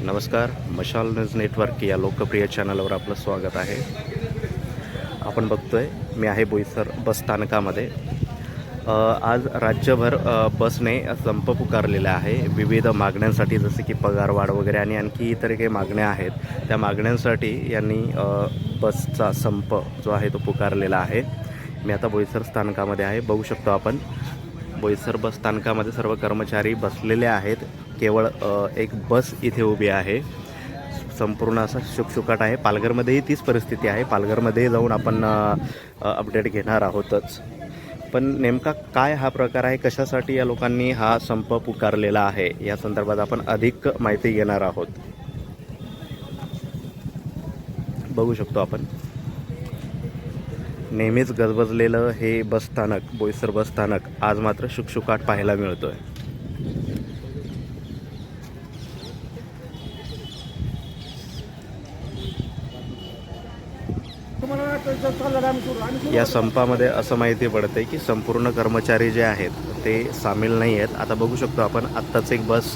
नमस्कार मशाल news network या लोकप्रिय चॅनलवर आपलं स्वागत आहे. आपण बघतोय मी आहे बोईसर बस स्थानकामध्ये. आज राज्यभर बसने संप पुकारलेला आहे. विविध मागण्यांसाठी जसे की पगारवाढ वगैरे आणि आणखी इतर काही मागण्या आहेत त्या मागण्यांसाठी यांनी बसचा संप जो आहे तो पुकारलेला आहे. मी आता बोईसर स्थानकामध्ये आहे. बघू शकतो आपण बोईसर बस स्थानकामध्ये सर्व कर्मचारी बसलेले आहेत. केवळ एक बस इथे उभी आहे. संपूर्ण असा शुकशुकाट आहे. पालघरमध्येही तीच परिस्थिती आहे. पालघरमध्ये जाऊन आपण अपडेट घेणार आहोतच. पण नेमका काय हा प्रकार आहे? कशासाठी या लोकांनी हा संप पुकारलेला आहे? या संदर्भात आपण अधिक माहिती घेणार आहोत. बघू शकतो आपण. नेहमीच गजबजलेलं हे बसस्थानक बोईसर बसस्थानक आज मात्र शुकशुकाट पाहायला मिळतोय. या संपामध्ये असं माहिती पडते की संपूर्ण कर्मचारी जे आहेत ते सामील नाही आहेत. आता बघू शकतो आपण आत्ताच एक बस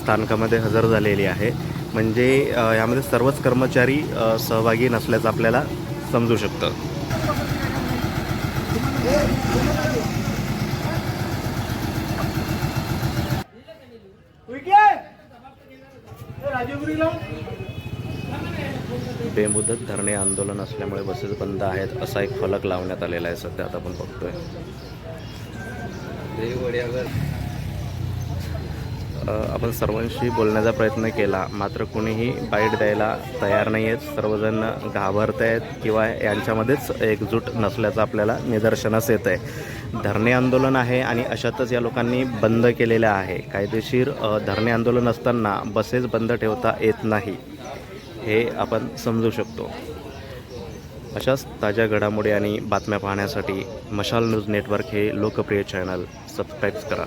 स्थानकामध्ये हजर झालेली आहे. म्हणजे यामध्ये सर्वच कर्मचारी सहभागी नसल्याचं आपल्याला समजू शकतं. बेमुदत धरणे आंदोलन असल्यामुळे बसेस बंद आहेत असा एक फलक लावण्यात आलेला आहे सध्या आता आपण बघतोय. आपण सर्वांशी बोलण्याचा प्रयत्न केला मात्र कुणीही बाईट द्यायला तयार नाही आहेत. सर्वजण घाबरत आहेत किंवा यांच्यामध्येच एकजूट नसल्याचं आपल्याला निदर्शनास येत आहे धरणे आंदोलन आहे आणि अशातच या लोकांनी बंद केलेलं आहे. कायदेशीर धरणे आंदोलन असताना बसेस बंद ठेवता येत नाही. हे आपण समजू शकतो. अशाच ताज्या घडामोडी आणि बातम्या पाहण्यासाठी मशाल न्यूज नेटवर्क हे लोकप्रिय चॅनल सबस्क्राईब करा.